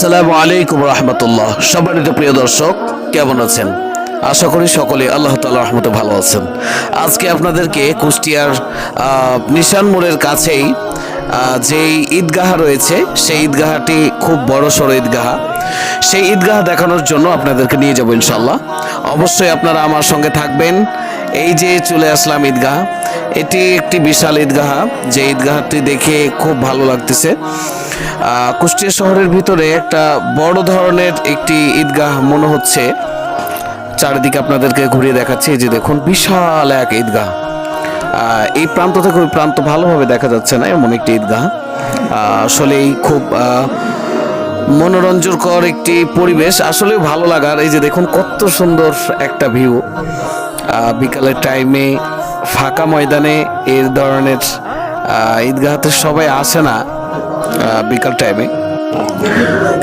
আসসালামু আলাইকুম রহমতুল্লাহ। সম্মানিত প্রিয় দর্শক, কেমন আছেন? আশা করি সকলে আল্লাহ তালা রহমতে ভালো আছেন। আজকে আপনাদেরকে কুষ্টিয়ার নিশান মোড়ের কাছেই যেই ঈদগাহ রয়েছে, সেই ঈদগাহটি খুব বড় সড়ো ঈদগাহ। সেই ঈদগাহ দেখানোর জন্য আপনাদেরকে নিয়ে যাব ইনশাল্লাহ অবশ্যই আপনারা আমার সঙ্গে থাকবেন। এই যে চলে আসলাম ঈদগাহ, এটি একটি বিশাল ঈদগাহ, যে ঈদগাহটি দেখে খুব ভালো লাগতেছে। কুষ্টিয়া শহরের ভিতরে একটা বড় ধরনের একটি ঈদগাহ মনে হচ্ছে। চারিদিকে আপনাদেরকে ঘুরিয়ে দেখাচ্ছি যে দেখুন, বিশাল এক ঈদগাহ। এই প্রান্ত থেকে ওই প্রান্ত ভালোভাবে দেখা যাচ্ছে না, এমন একটি ঈদগাহ। আসলেই খুব মনোরঞ্জনকর একটি পরিবেশ। আসলে ভালো লাগার, এই যে দেখুন, কত সুন্দর একটা ভিউ। বিকালের টাইমে ফাঁকা ময়দানে এর ধরনের ঈদগাহতে সবাই আসে না বিকাল টাইমে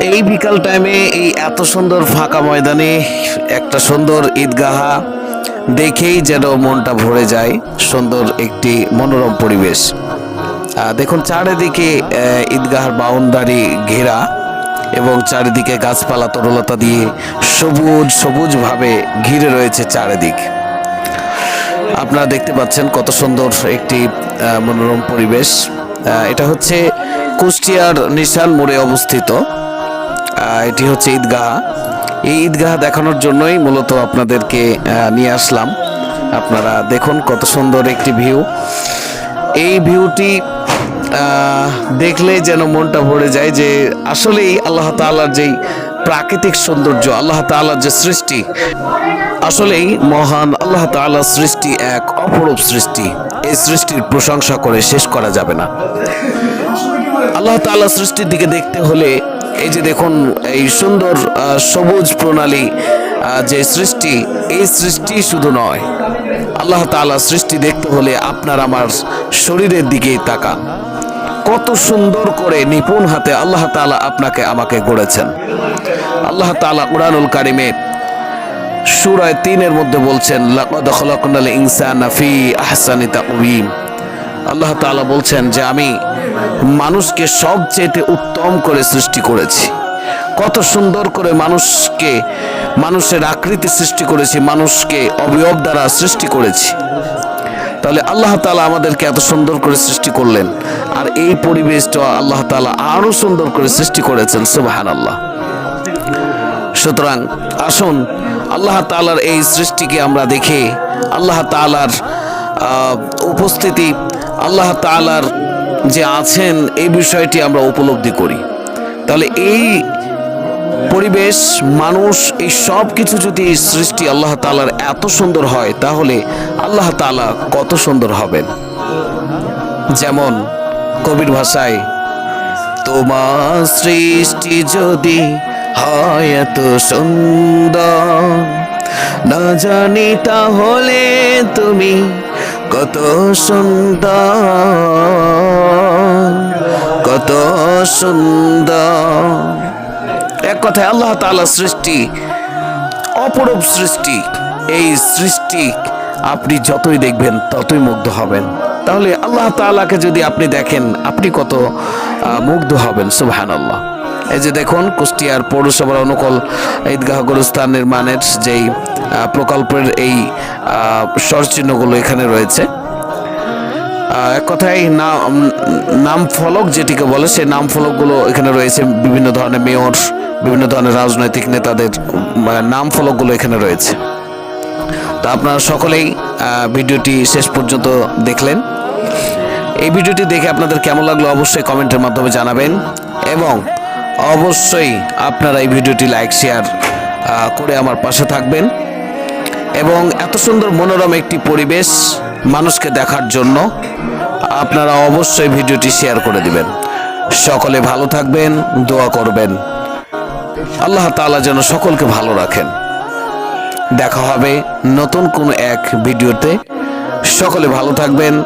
এই বিকাল টাইমে এই এত সুন্দর ফাঁকা ময়দানে একটা সুন্দর ঈদগাহ দেখেই যেন মনটা ভরে যায়, সুন্দর একটি মনোরম পরিবেশ। দেখুন, চারিদিকে ঈদগাহার বাউন্ডারি ঘেরা এবং চারিদিকে গাছপালা তরলতা দিয়ে সবুজ, সবুজভাবে ঘিরে রয়েছে চারিদিক। আপনারা দেখতে পাচ্ছেন কত সুন্দর একটি মনোরম পরিবেশ। এটা হচ্ছে কুষ্টিয়ার নিশান মোড়ে অবস্থিত। এটি হচ্ছে ঈদগাহ। এই ঈদগাহ দেখানোর জন্যই মূলত আপনাদেরকে নিয়ে আসলাম। আপনারা দেখুন কত সুন্দর একটি ভিউ। এই ভিউটি দেখলে যেন মনটা ভরে যায় যে আসলেই আল্লাহ তাআলার যেই প্রাকৃতিক সৌন্দর্য, আল্লাহ তাআলার যে সৃষ্টি আসলেই মহান আল্লাহ তাআলার সৃষ্টি এক অপরূপ সৃষ্টি। এই সৃষ্টির প্রশংসা করে শেষ করা যাবে না। আল্লাহ তাআলা সৃষ্টির দিকে দেখতে হলে এই যে দেখুন, এই সুন্দর সবুজ প্রণালী যে সৃষ্টি, এই সৃষ্টি শুধু নয়, আল্লাহ তাআলা সৃষ্টি দেখতে হলে আপনার আমার শরীরের দিকেই তাকান। কত সুন্দর করে নিপুণ হাতে আল্লাহ তাআলা আপনাকে আমাকে গড়েছেন। আল্লাহ তাআলা কুরআনুল কারিমে সূরা তিনের মধ্যে বলছেন আল্লাহ তাআলা বলছেন যে, আমি মানুষকে সবচেয়ে উত্তম করে সৃষ্টি করেছি। কত সুন্দর করে মানুষকে, মানুষের আকৃতি সৃষ্টি করেছি, মানুষকে অবয়ব দ্বারা সৃষ্টি করেছি। তাহলে আল্লাহ তাআলা আমাদেরকে এত সুন্দর করে সৃষ্টি করলেন। আর এই পরিবেশটা আল্লাহ তাআলা আরও সুন্দর করে সৃষ্টি করেছেন সুবাহান আল্লাহ সুতরাং আসুন আল্লাহ তালার এই সৃষ্টিকে আমরা দেখে আল্লাহ তালার উপস্থিতি, আল্লাহ তালার যে আছেন এই বিষয়টি আমরা উপলব্ধি করি। তাহলে এই পরিবেশ, মানুষ, এই সব কিছু যদি এই সৃষ্টি আল্লাহ তালার এত সুন্দর হয়, তাহলে আল্লাহ তাআলা কত সুন্দর হবেন। যেমন কবির ভাষায়, তোমার সৃষ্টি যদি হয় এত সুন্দর। না জানি তাহলে তুমি কত সুন্দর কত সুন্দর। এক কথায় আল্লাহ তাআলা সৃষ্টি, অপরূপ সৃষ্টি, এই সৃষ্টি আপনি যতই দেখবেন ততই মুগ্ধ হবেন। তাহলে আল্লাহ তাআলাকে যদি আপনি দেখেন, আপনি কত মুগ্ধ হবেন সুবহান আল্লাহ এই যে দেখুন কুষ্টিয়ার পৌরসভার অনুকূল ঈদগাহ গোরস্থান নির্মাণের যেই প্রকল্পের এই সরচিহ্নগুলো এখানে রয়েছে। এক কথায় নাম নাম ফলক যেটিকে বলে সেই নাম ফলকগুলো এখানে রয়েছে। বিভিন্ন ধরনের মেয়র বিভিন্ন ধরনের রাজনৈতিক নেতাদের উম, নাম ফলকগুলো এখানে রয়েছে। তো আপনারা সকলেই ভিডিওটি শেষ পর্যন্ত দেখলেন। এই ভিডিওটি দেখে আপনাদের কেমন লাগল অবশ্যই কমেন্টের মাধ্যমে জানাবেন। এবং অবশ্যই আপনারা এই ভিডিওটি লাইক শেয়ার করে আমার পাশে থাকবেন। এবং এত সুন্দর মনোরম একটি পরিবেশ মানুষকে দেখার জন্য আপনারা অবশ্যই ভিডিওটি শেয়ার করে দিবেন। সকলে ভালো থাকবেন, দোয়া করবেন। আল্লাহ তাআলা যেন সকলকে ভালো রাখেন। দেখা হবে নতুন কোনো এক ভিডিওতে। সকলে ভালো থাকবেন।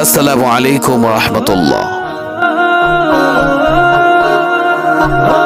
আসসালামু আলাইকুম রহমতুল্লাহ। Allah